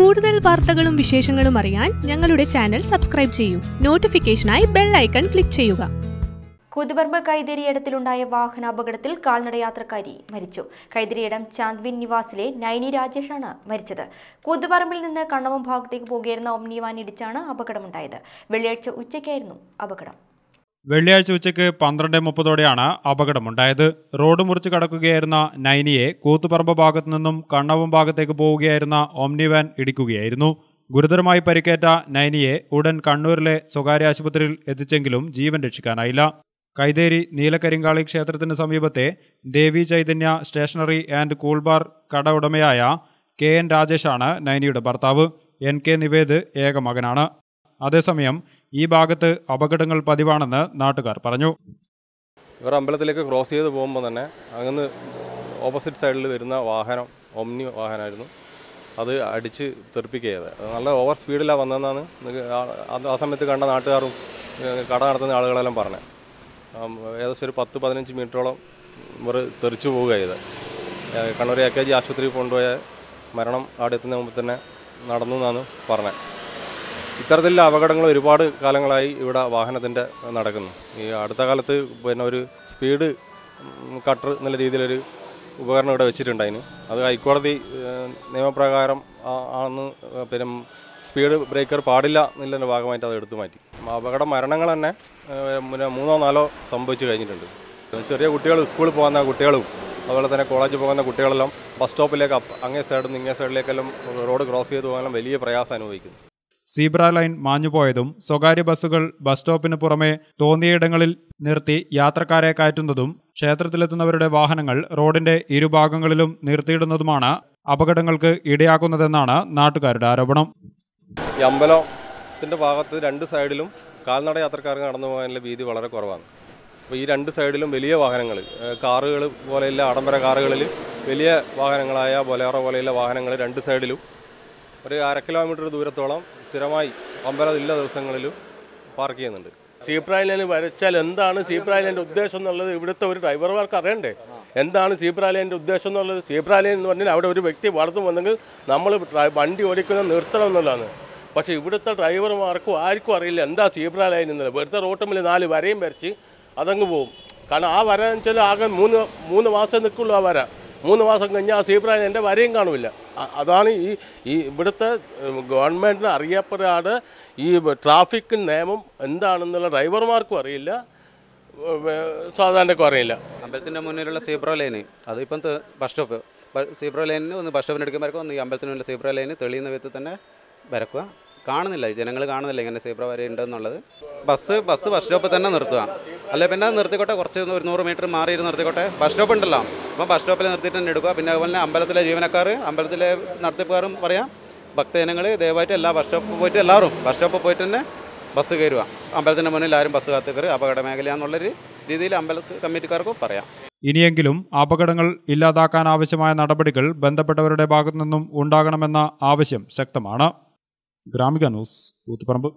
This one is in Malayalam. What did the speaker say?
കൂടുതൽ വാർത്തകളും വിശേഷങ്ങളും അറിയാൻ ഞങ്ങളുടെ ചാനൽ സബ്സ്ക്രൈബ് ചെയ്യൂ. നോട്ടിഫിക്കേഷനായി ബെൽ ഐക്കൺ ക്ലിക്ക് ചെയ്യുക. കൂത്തുപറമ്പ് കൈതേരിയിടത്തിലുണ്ടായ വാഹനാപകടത്തിൽ കാൽനടയാത്രക്കാരി മരിച്ചു. കൈതിരിയിടം ചാന്ദ്വിൻ നിവാസിലെ നൈനി രാജേഷാണ് മരിച്ചത്. കൂത്തുപറമ്പിൽ നിന്ന് കണ്ണവം ഭാഗത്തേക്ക് പോകുകയായിരുന്ന ഒമ്നി വാൻ ഇടിച്ചാണ് അപകടമുണ്ടായത്. വെള്ളിയാഴ്ച ഉച്ചയ്ക്കായിരുന്നു അപകടം. വെള്ളിയാഴ്ച ഉച്ചയ്ക്ക് പന്ത്രണ്ട് മുപ്പതോടെയാണ് അപകടമുണ്ടായത്. റോഡ് മുറിച്ച് കടക്കുകയായിരുന്ന നൈനിയെ കൂത്തുപറമ്പ് ഭാഗത്തു നിന്നും കണ്ണവം ഭാഗത്തേക്ക് പോവുകയായിരുന്ന ഓംനി വാൻ ഇടിക്കുകയായിരുന്നു. ഗുരുതരമായി പരിക്കേറ്റ നൈനിയെ ഉടൻ കണ്ണൂരിലെ സ്വകാര്യ ആശുപത്രിയിൽ എത്തിച്ചെങ്കിലും ജീവൻ രക്ഷിക്കാനായില്ല. കൈതേരി നീലക്കരിങ്കാളി ക്ഷേത്രത്തിന് സമീപത്തെ Devi Chaitanya stationery and cool bar കട ഉടമയായ കെ എൻ രാജേഷാണ് നൈനിയുടെ ഭർത്താവ്. എൻ കെ നിവേദ് ഏക മകനാണ്. അതേസമയം ഈ ഭാഗത്ത് അപകടങ്ങൾ പതിവാണെന്ന് നാട്ടുകാർ പറഞ്ഞു. ഇവർ അമ്പലത്തിലേക്ക് ക്രോസ് ചെയ്ത് പോകുമ്പോൾ തന്നെ അങ്ങ് ഓപ്പോസിറ്റ് സൈഡിൽ വരുന്ന വാഹനം ഒമ്നി വാഹനമായിരുന്നു അത് അടിച്ച് തെറിപ്പിക്കുകയത് നല്ല ഓവർ സ്പീഡിലാണ് വന്നതെന്നാണ് ആ- സമയത്ത് കണ്ട നാട്ടുകാരും കട നടത്തുന്ന ആളുകളെല്ലാം പറഞ്ഞത്. ഏകദേശം ഒരു പത്ത് പതിനഞ്ച് മിനിറ്റോളം ഇവർ തെറിച്ചു പോവുക ചെയ്ത്. കണ്ണൂർ എ കെ ജി ആശുപത്രിയിൽ കൊണ്ടുപോയ മരണം അവിടെ എത്തുന്ന മുമ്പ് തന്നെ നടന്നു എന്നാണ് പറഞ്ഞത്. ഇത്തരത്തിലുള്ള അപകടങ്ങൾ ഒരുപാട് കാലങ്ങളായി ഇവിടെ വാഹനത്തിന്റെ നടക്കുന്നു. ഈ അടുത്ത കാലത്ത് പിന്നെ ഒരു സ്പീഡ് കട്ടർ എന്നുള്ള രീതിയിലൊരു ഉപകരണം ഇവിടെ വെച്ചിട്ടുണ്ടായിന് അത് ഹൈക്കോടതി നിയമപ്രകാരം ആണെന്ന് ആണ് പിന്നെ സ്പീഡ് ബ്രേക്കർ പാടില്ല എന്നുള്ളതിന്റെ ഭാഗമായിട്ട് അത് എടുത്തു മാറ്റി. അപകട മരണങ്ങൾ തന്നെ പിന്നെ മൂന്നോ നാലോ സംഭവിച്ചു കഴിഞ്ഞിട്ടുണ്ട്. ചെറിയ കുട്ടികൾ സ്കൂളിൽ പോകുന്ന കുട്ടികളും അതുപോലെ തന്നെ കോളേജിൽ പോകുന്ന കുട്ടികളെല്ലാം ബസ് സ്റ്റോപ്പിലേക്ക് അങ്ങേ സൈഡിൽ നിന്ന് ഇങ്ങേ സൈഡിലേക്കെല്ലാം റോഡ് ക്രോസ് ചെയ്ത് പോകാനെല്ലാം വലിയ പ്രയാസം അനുഭവിക്കുന്നു. സീബ്ര ലൈൻ മാഞ്ഞുപോയതും സ്വകാര്യ ബസ്സുകൾ ബസ് സ്റ്റോപ്പിന് പുറമെ തോന്നിയയിടങ്ങളിൽ നിർത്തി യാത്രക്കാരെ കയറ്റുന്നതും ക്ഷേത്രത്തിലെത്തുന്നവരുടെ വാഹനങ്ങൾ റോഡിന്റെ ഇരുഭാഗങ്ങളിലും നിർത്തിയിടുന്നതുമാണ് അപകടങ്ങൾക്ക് ഇടയാക്കുന്നതെന്നാണ് നാട്ടുകാരുടെ ആരോപണം. ഈ അമ്പലത്തിന്റെ ഭാഗത്ത് രണ്ട് സൈഡിലും കാൽനട യാത്രക്കാർക്ക് നടന്നു പോകാനുള്ള വീതി വളരെ കുറവാണ്. അപ്പോൾ ഈ രണ്ട് സൈഡിലും വലിയ വാഹനങ്ങൾ കാറുകൾ പോലെയുള്ള ആഡംബര കാറുകളിൽ വലിയ വാഹനങ്ങളായ ബൊലേറോ പോലെയുള്ള വാഹനങ്ങൾ രണ്ട് സൈഡിലും ഒരു അര കിലോമീറ്റർ ദൂരത്തോളം സ്ഥിരമായി അമ്പലം ഇല്ല ദിവസങ്ങളിലും പാർക്ക് ചെയ്യുന്നുണ്ട്. സീബ്ര വരച്ചാൽ എന്താണ് സീബ്ര ഉദ്ദേശം എന്നുള്ളത് ഇവിടുത്തെ ഒരു ഡ്രൈവർമാർക്ക് അറിയണ്ടേ? എന്താണ് സീബ്ര ഉദ്ദേശം എന്നുള്ളത്? സീബ്ര എന്ന് പറഞ്ഞാൽ അവിടെ ഒരു വ്യക്തി വളർന്നു വന്നെങ്കിൽ നമ്മൾ വണ്ടി ഓടിക്കുന്നത് നിർത്തണം എന്നുള്ളതാണ്. പക്ഷേ ഇവിടുത്തെ ഡ്രൈവർമാർക്കും ആർക്കും അറിയില്ല എന്താ സീബ്ര എന്നുള്ളത്. വെറുതെ റോട്ടുമ്പിൽ നാല് വരയും വരച്ച് അതങ്ങ് പോകും. കാരണം ആ വര എന്ന് വെച്ചാൽ ആകെ മൂന്ന് മൂന്ന് മാസം നിൽക്കുള്ളൂ ആ വര. മൂന്ന് മാസം കഴിഞ്ഞാൽ ആ സീബ്ര വരയും കാണില്ല. അതാണ് ഈ ഈ ഇവിടുത്തെ ഗവൺമെന്റിന് അറിയപ്പെടാതെ ഈ ട്രാഫിക് നിയമം എന്താണെന്നുള്ള ഡ്രൈവർമാർക്കും അറിയില്ല സാധാരണക്കും അറിയില്ല. അമ്പലത്തിന്റെ മുന്നിലുള്ള സീബ്ര ലൈന് അതിപ്പം ബസ് സ്റ്റോപ്പ്. സീബ്ര ലൈനിന് ഒന്ന് ബസ് സ്റ്റോപ്പിന് എടുക്കുമ്പോൾ ഒന്ന് ഈ അമ്പലത്തിനുള്ള സീബ്ര ലൈന് തെളിയുന്ന വിധത്തിൽ തന്നെ വരക്കുക കാണുന്നില്ല ജനങ്ങൾ കാണുന്നില്ല ഇങ്ങനെ സീബ്ര വരെ ഉണ്ടെന്നുള്ളത്. ബസ് ബസ് ബസ് സ്റ്റോപ്പിൽ തന്നെ നിർത്തുക. അല്ലെ പിന്നെ നിർത്തിക്കോട്ടെ. കുറച്ച് ഒരു നൂറ് മീറ്റർ മാറി നിർത്തിക്കോട്ടെ. ബസ് സ്റ്റോപ്പ് ഉണ്ടല്ലോ. അപ്പോൾ ബസ് സ്റ്റോപ്പിൽ നിർത്തിയിട്ട് തന്നെ എടുക്കുക. പിന്നെ അതുപോലെ തന്നെ അമ്പലത്തിലെ ജീവനക്കാർ അമ്പലത്തിലെ നടത്തിപ്പുകാരും പറയാം. ഭക്തജനങ്ങൾ ദയവായിട്ട് എല്ലാ ബസ് സ്റ്റോപ്പിൽ പോയിട്ട് എല്ലാവരും ബസ് സ്റ്റോപ്പിൽ പോയിട്ട് തന്നെ ബസ് കയറുക. അമ്പലത്തിന്റെ മുന്നിൽ ആരും ബസ് കാത്തു കയറി അപകട മേഖലയാണെന്നുള്ളൊരു രീതിയിൽ അമ്പലത്തിൽ കമ്മിറ്റിക്കാർക്കും പറയാം. ഇനിയെങ്കിലും അപകടങ്ങൾ ഇല്ലാതാക്കാൻ ആവശ്യമായ നടപടികൾ ബന്ധപ്പെട്ടവരുടെ ഭാഗത്തു നിന്നും ഉണ്ടാകണമെന്ന ആവശ്യം ശക്തമാണ്. ഗ്രാമിക ന്യൂസ് കൂത്തുപറമ്പ്